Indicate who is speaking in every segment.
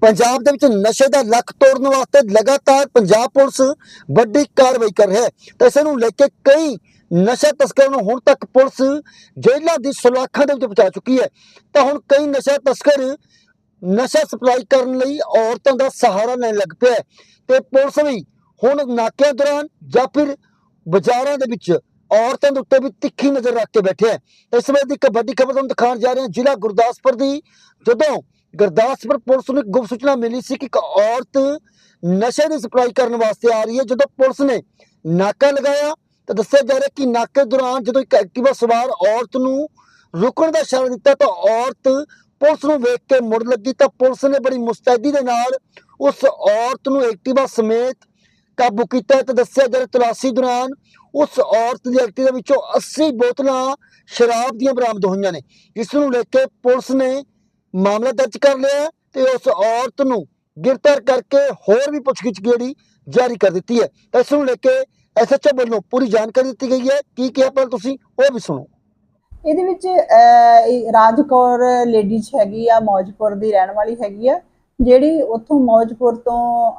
Speaker 1: ਪੰਜਾਬ ਦੇ ਵਿੱਚ ਨਸ਼ੇ ਦਾ ਲੱਕ ਤੋੜਨ ਵਾਸਤੇ ਲਗਾਤਾਰ ਪੰਜਾਬ ਪੁਲਿਸ ਵੱਡੀ ਕਾਰਵਾਈ ਕਰ ਰਿਹਾ ਹੈ। ਤੇ ਇਸ ਨੂੰ ਲੈ ਕੇ ਕਈ ਨਸ਼ਾ ਤਸਕਰਾਂ ਨੂੰ ਹੁਣ ਤੱਕ ਪੁਲਿਸ ਜੇਲ੍ਹਾਂ ਦੀ ਸਲਾਖਾਂ ਦੇ ਵਿੱਚ ਪਹੁੰਚਾ ਚੁੱਕੀ ਹੈ। ਤਾਂ ਹੁਣ ਕਈ ਨਸ਼ਾ ਤਸਕਰ ਨਸ਼ਾ ਸਪਲਾਈ ਕਰਨ ਲਈ ਔਰਤਾਂ ਦਾ ਸਹਾਰਾ ਲੈਣ ਲੱਗ ਪਿਆ ਤੇ ਪੁਲਿਸ ਵੀ ਹੁਣ ਨਾਕਿਆਂ ਦੌਰਾਨ ਜਾਂ ਫਿਰ ਬਾਜ਼ਾਰਾਂ ਦੇ ਵਿੱਚ ਔਰਤਾਂ ਦੇ ਉੱਤੇ ਵੀ ਤਿੱਖੀ ਨਜ਼ਰ ਰੱਖ ਕੇ ਬੈਠੇ ਹੈ। ਇਸ ਵੇਲੇ ਦੀ ਇੱਕ ਵੱਡੀ ਖਬਰ ਤੁਹਾਨੂੰ ਦਿਖਾਉਣ ਜਾ ਰਹੇ ਹਾਂ। ਜ਼ਿਲ੍ਹਾ ਗੁਰਦਾਸਪੁਰ ਦੀ ਜਦੋਂ ਗੁਰਦਾਸਪੁਰ ਪੁਲਿਸ ਨੂੰ ਗੁਪਤ ਸੂਚਨਾ ਮਿਲੀ ਸੀ ਕਿ ਇੱਕ ਔਰਤ ਨਸ਼ੇ ਦੀ ਸਪਲਾਈ ਕਰਨ ਵਾਸਤੇ ਆ ਰਹੀ ਹੈ। ਜਦੋਂ ਪੁਲਿਸ ਨੇ ਨਾਕਾ ਲਗਾਇਆ ਤਾਂ ਦੱਸਿਆ ਜਾ ਰਿਹਾ ਕਿ ਨਾਕੇ ਦੌਰਾਨ ਜਦੋਂ ਇੱਕ ਐਕਟਿਵਾ ਸਵਾਰ ਔਰਤ ਨੂੰ ਰੁਕਣ ਦਾ ਇਸ਼ਾਰਾ ਦਿੱਤਾ ਤਾਂ ਔਰਤ ਪੁਲਿਸ ਨੂੰ ਵੇਖ ਕੇ ਮੁੜ ਲੱਗੀ ਤਾਂ ਪੁਲਿਸ ਨੇ ਬੜੀ ਮੁਸਤੈਦੀ ਦੇ ਨਾਲ ਉਸ ਔਰਤ ਨੂੰ ਐਕਟਿਵਾ ਸਮੇਤ ਕਾਬੂ ਕੀਤਾ ਤੇ ਦੱਸਿਆ ਜਾ ਰਿਹਾ ਤਲਾਸ਼ੀ ਦੌਰਾਨ ਉਸ ਔਰਤ ਦੀ ਐਕਟਿਵਾ ਵਿੱਚੋਂ 80 ਬੋਤਲਾਂ ਸ਼ਰਾਬ ਦੀਆਂ ਬਰਾਮਦ ਹੋਈਆਂ ਨੇ। ਇਸ ਨੂੰ ਲੈ ਕੇ ਪੁਲਿਸ ਨੇ ਮਾਮਲਾ ਦਰਜ ਕਰ ਲਿਆ ਤੇ ਉਸ ਔਰਤ ਨੂੰ ਗ੍ਰਿਫਤਾਰ ਕਰਕੇ ਹੋਰ ਵੀ ਪੁੱਛਗਿੱਛ ਜਿਹੜੀ ਜਾਰੀ ਕਰ ਦਿੱਤੀ ਹੈ। ਇਸ ਨੂੰ ਲੈ ਕੇ ਐਸਐਚਓ ਵੱਲੋਂ ਪੂਰੀ ਜਾਣਕਾਰੀ ਦਿੱਤੀ ਗਈ ਹੈ। ਕੀ ਕਿਹਾ ਪਰ ਤੁਸੀਂ ਉਹ ਵੀ ਸੁਣੋ।
Speaker 2: ਇਹਦੇ ਵਿੱਚ ਅਹ, ਲੇਡੀਜ਼ ਹੈਗੀ ਆ ਮੌਜਪੁਰ ਦੀ ਰਹਿਣ ਵਾਲੀ ਹੈਗੀ ਆ ਜਿਹੜੀ ਉੱਥੋਂ ਮੌਜਪੁਰ ਤੋਂ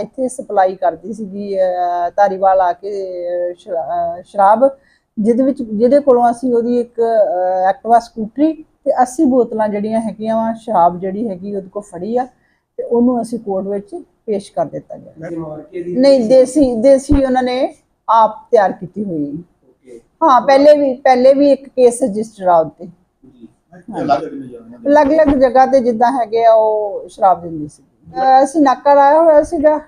Speaker 2: ਇੱਥੇ ਸਪਲਾਈ ਕਰਦੀ ਸੀਗੀ ਧਾਰੀਵਾਲ ਆ ਕੇ ਸ਼ਰਾਬ ਜਿਹਦੇ ਵਿੱਚ ਜਿਹਦੇ ਕੋਲੋਂ ਅਸੀਂ ਉਹਦੀ ਇੱਕ ਐਕਟਿਵਾ ਸਕੂਟਰੀ ਤੇ 80 ਬੋਤਲਾਂ ਜਿਹੜੀਆਂ ਹੈਗੀਆਂ ਵਾ ਸ਼ਰਾਬ ਜਿਹੜੀ ਹੈਗੀ ਉਹਦੇ ਕੋਲ ਫੜੀ ਆ ਤੇ ਉਹਨੂੰ ਅਸੀਂ ਕੋਰਟ ਵਿੱਚ ਪੇਸ਼ ਕਰ ਦਿੱਤਾ ਗਿਆ। ਨਹੀਂ ਦੇਸੀ ਦੇਸੀ ਉਹਨਾਂ ਨੇ ਆਪ ਤਿਆਰ ਕੀਤੀ ਹੋਈ। ਹੈ। ਪਹਿਲੇ ਵੀ ਪਹਿਲੇ ਵੀ ਇੱਕ ਕੇਸ ਰਜਿਸਟਰ ਆ ਉੱਤੇ ਅਲੱਗ-ਅਲੱਗ ਜਗ੍ਹਾ ਤੇ। ਜਿੱਦਾਂ ਹੈਗੇ ਆ ਉਹ ਸ਼ਰਾਬ ਦਿੰਦੀ ਸੀ। ਅਸੀਂ ਨਾਕਾ ਲਾਇਆ ਹੋਇਆ ਸੀਗਾ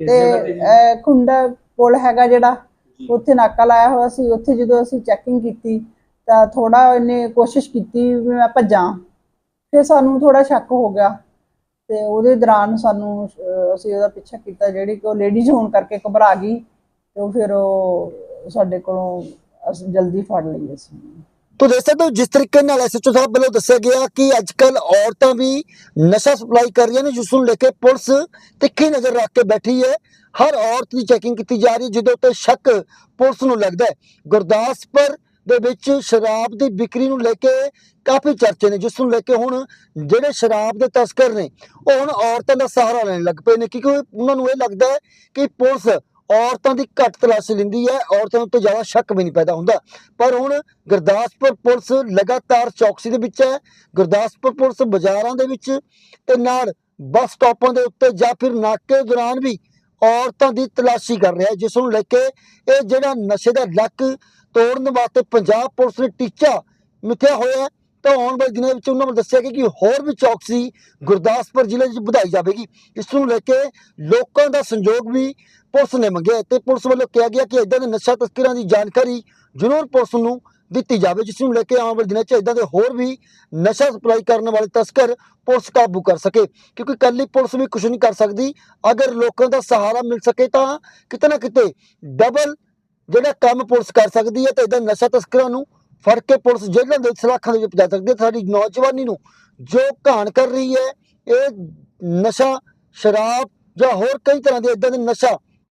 Speaker 2: ਤੇ ਖੁੰਡਾ ਪੁਲ ਹੈਗਾ ਜਿਹੜਾ ਉੱਥੇ ਨਾਕਾ ਲਾਇਆ ਹੋਇਆ ਸੀ। ਉੱਥੇ ਜਦੋਂ ਅਸੀਂ ਚੈਕਿੰਗ ਕੀਤੀ ਤਾਂ ਥੋੜਾ ਇਹਨੇ ਕੋਸ਼ਿਸ਼ ਕੀਤੀ ਵੀ ਮੈਂ ਭੱਜਾਂ। ਫਿਰ ਸਾਨੂੰ ਥੋੜਾ ਸ਼ੱਕ ਹੋ ਗਿਆ ਤੇ ਉਹਦੇ ਦੌਰਾਨ ਸਾਨੂੰ ਅਸੀਂ ਉਹਦਾ ਪਿੱਛਾ ਕੀਤਾ ਜਿਹੜੀ ਕਿ ਉਹ ਲੇਡੀਜ਼ ਹੋਣ ਕਰਕੇ ਘਬਰਾ ਗਈ ਤੇ ਉਹ ਫਿਰ ਉਹ ਸਾਡੇ ਕੋਲੋਂ ਅਸੀਂ ਜਲਦੀ ਫੜ ਲਈ ਅਸੀਂ
Speaker 1: ਤੋ ਦੇਖ ਸਕਦੇ ਹੋ ਜਿਸ ਤਰੀਕੇ ਨਾਲ ਐਸਐਚਓ ਸਾਹਿਬ ਵੱਲੋਂ ਦੱਸਿਆ ਗਿਆ ਕਿ ਅੱਜ ਕੱਲ ਔਰਤਾਂ ਵੀ ਨਸ਼ਾ ਸਪਲਾਈ ਕਰ ਰਹੀਆਂ ਨੇ, ਜਿਸ ਨੂੰ ਲੈ ਕੇ ਪੁਲਿਸ ਤਿੱਖੀ ਨਜ਼ਰ ਰੱਖ ਕੇ ਬੈਠੀ ਹੈ। ਹਰ ਔਰਤ ਦੀ ਚੈਕਿੰਗ ਕੀਤੀ ਜਾ ਰਹੀ ਹੈ, ਜਿਹਦੇ ਉੱਤੇ ਸ਼ੱਕ ਪੁਲਿਸ ਨੂੰ ਲੱਗਦਾ ਹੈ। ਗੁਰਦਾਸਪੁਰ ਦੇ ਵਿੱਚ ਸ਼ਰਾਬ ਦੀ ਵਿਕਰੀ ਨੂੰ ਲੈ ਕੇ ਕਾਫੀ ਚਰਚੇ ਨੇ, ਜਿਸ ਨੂੰ ਲੈ ਕੇ ਹੁਣ ਜਿਹੜੇ ਸ਼ਰਾਬ ਦੇ ਤਸਕਰ ਨੇ, ਉਹ ਹੁਣ ਔਰਤਾਂ ਦਾ ਸਹਾਰਾ ਲੈਣ ਲੱਗ ਪਏ ਨੇ, ਕਿਉਂਕਿ ਉਹਨਾਂ ਨੂੰ ਇਹ ਲੱਗਦਾ ਹੈ ਕਿ ਪੁਲਿਸ ਔਰਤਾਂ ਦੀ ਘੱਟ ਤਲਾਸ਼ੀ ਲੈਂਦੀ ਹੈ, ਔਰਤਾਂ ਉੱਤੇ ਜ਼ਿਆਦਾ ਸ਼ੱਕ ਵੀ ਨਹੀਂ ਪੈਦਾ ਹੁੰਦਾ। ਪਰ ਹੁਣ ਗੁਰਦਾਸਪੁਰ ਪੁਲਿਸ ਲਗਾਤਾਰ ਚੌਕਸੀ ਦੇ ਵਿੱਚ ਹੈ, ਗੁਰਦਾਸਪੁਰ ਪੁਲਿਸ ਬਾਜ਼ਾਰਾਂ ਦੇ ਵਿੱਚ ਤੇ ਨਾਲ ਬੱਸ ਸਟਾਪਾਂ ਦੇ ਉੱਤੇ ਜਾਂ ਫਿਰ ਨਾਕੇ ਦੌਰਾਨ ਵੀ ਔਰਤਾਂ ਦੀ ਤਲਾਸ਼ੀ ਕਰ ਰਿਹਾ ਜਿਸ ਨੂੰ ਲੈ ਕੇ ਇਹ ਜਿਹੜਾ ਨਸ਼ੇ ਦਾ ਲੱਕ ਤੋੜਨ ਵਾਸਤੇ ਪੰਜਾਬ ਪੁਲਿਸ ਨੇ ਟੀਚਾ ਮਿੱਥਿਆ ਹੋਇਆ ਤਾਂ ਆਉਣ ਵਾਲੇ ਦਿਨਾਂ ਵਿੱਚ ਉਹਨਾਂ ਨੇ ਦੱਸਿਆ ਕਿ ਹੋਰ ਵੀ ਚੌਕਸੀ ਗੁਰਦਾਸਪੁਰ ਜ਼ਿਲ੍ਹੇ 'ਚ ਵਧਾਈ ਜਾਵੇਗੀ। ਇਸ ਨੂੰ ਲੈ ਕੇ ਲੋਕਾਂ ਦਾ ਸੰਯੋਗ ਵੀ ਪੁਲਿਸ ਨੇ ਮੰਗਿਆ ਹੈ ਤੇ ਪੁਲਿਸ ਵੱਲੋਂ ਕਿਹਾ ਗਿਆ ਕਿ ਇਦਾਂ ਦੇ ਨਸ਼ਾ ਤਸਕਰਾਂ ਦੀ ਜਾਣਕਾਰੀ ਜ਼ਰੂਰ ਪੁਲਿਸ ਨੂੰ ਦਿੱਤੀ ਜਾਵੇ, ਜਿਸ ਨੂੰ ਲੈ ਕੇ ਆਉਣ ਵਾਲੇ ਦਿਨਾਂ 'ਚ ਇਦਾਂ ਦੇ ਹੋਰ ਵੀ ਨਸ਼ਾ ਸਪਲਾਈ ਕਰਨ ਵਾਲੇ ਤਸਕਰ ਪੁਲਿਸ ਕਾਬੂ ਕਰ ਸਕੇ। ਕਿਉਂਕਿ ਇਕੱਲੀ ਪੁਲਿਸ ਵੀ ਕੁਝ ਨਹੀਂ ਕਰ ਸਕਦੀ। ਅਗਰ ਲੋਕਾਂ ਦਾ ਸਹਾਰਾ ਮਿਲ ਸਕੇ ਤਾਂ ਕਿਤੇ ਨਾ ਕਿਤੇ ਡਬਲ ਜਿਹੜਾ ਕੰਮ ਪੁਲਿਸ ਕਰ ਸਕਦੀ ਹੈ ਤੇ ਇਦਾਂ ਨਸ਼ਾ ਤਸਕਰਾਂ ਨੂੰ ਫੜ ਕੇ ਪੁਲਿਸ ਜੇਲ੍ਹਾਂ ਦੇ ਸਲਾਖਾਂ ਦੇ ਵਿੱਚ ਪਹੁੰਚਾ ਸਕਦੀ ਹੈ। ਸਾਡੀ ਨੌਜਵਾਨੀ ਨੂੰ ਜੋ ਘਾਣ ਕਰ ਰਹੀ ਹੈ, ਇਹ ਨਸ਼ਾ, ਸ਼ਰਾਬ ਜਾਂ ਹੋਰ ਕਈ ਤਰ੍ਹਾਂ ਦੇ ਇਦਾਂ ਦੇ ਨਸ਼ਾ